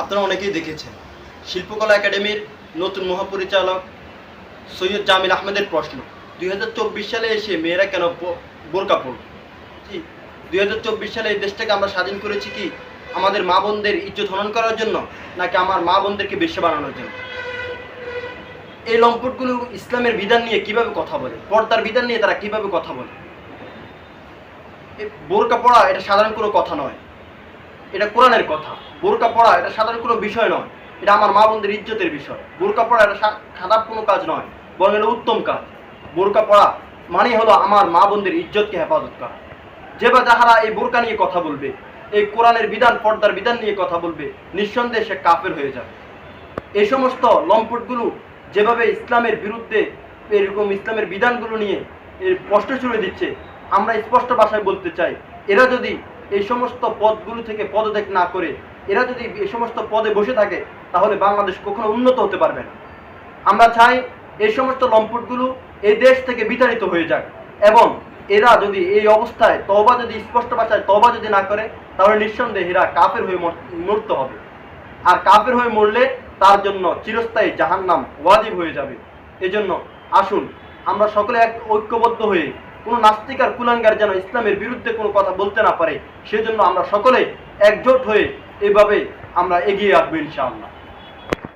আপনারা অনেকেই দেখেছেন। শিল্পকলা একাডেমির নতুন মহাপরিচালক সৈয়দ জামিল আহমেদের প্রশ্ন, দুই হাজার চব্বিশ সালে এসে মেয়েরা কেন বোরকা পড়ল জি, দুই সালে এই দেশটাকে আমরা স্বাধীন করেছি কি আমাদের মা বোনদের ইজ্জত হনন করার জন্য, নাকি আমার মা বোনদেরকে বেশি বানানোর জন্য? এই লম্পটগুলো ইসলামের বিধান নিয়ে কীভাবে কথা বলে? পর্দার বিধান নিয়ে তারা কীভাবে কথা বলে? বোরকা পড়া এটা সাধারণ কোনো কথা নয়। এটা কোরআনের কথা। বোরকা পড়া এটা সাধারণ কোনো বিষয় নয়। এটা আমার মা বোনদের ইজ্জতের বিষয়। বোরকা পড়া এটা খারাপ কোনো কাজ নয়, বরং এটা উত্তম কাজ। বোরকা পড়া মানে হলো আমার মা বোনদের ইজ্জতকে হেফাজত করা। যে বা যাহারা এই বোরকা নিয়ে কথা বলবে, এই কোরআনের বিধান, পর্দার বিধান নিয়ে কথা বলবে, নিঃসন্দেহে সে কাফের হয়ে যাবে। এই সমস্ত লম্পটগুলো যেভাবে ইসলামের বিরুদ্ধে, এরকম ইসলামের বিধানগুলো নিয়ে এর প্রশ্ন ছুড়ে দিচ্ছে, আমরা স্পষ্ট ভাষায় বলতে চাই, এরা যদি এই সমস্ত পদগুলো থেকে পদত্যাগ না করে এরা যদি এই সমস্ত পদে বসে থাকে, তাহলে বাংলাদেশ কখনো উন্নত হতে পারবে না। আমরা চাই এই সমস্ত লম্পটগুলো এই দেশ থেকে বিতাড়িত হয়ে যাক এবং এরা যদি এই অবস্থায় তবা যদি স্পষ্ট ভাষায় তবা যদি না করে, তাহলে নিঃসন্দেহে এরা কাফের হয়ে মর- মরতে হবে। আর কাফের হয়ে মরলে তার জন্য চিরস্থায়ী জাহান্নাম ওয়াজিব হয়ে যাবে। এজন্য আসুন, আমরা সকলে এক ঐক্যবদ্ধ হয়ে কোনো নাস্তিক আর কুলাঙ্গার যেন ইসলামের বিরুদ্ধে কোনো কথা বলতে না পারে, সেজন্য আমরা সকলে একজোট হয়ে এভাবে আমরা এগিয়ে আসব ইনশাআল্লাহ।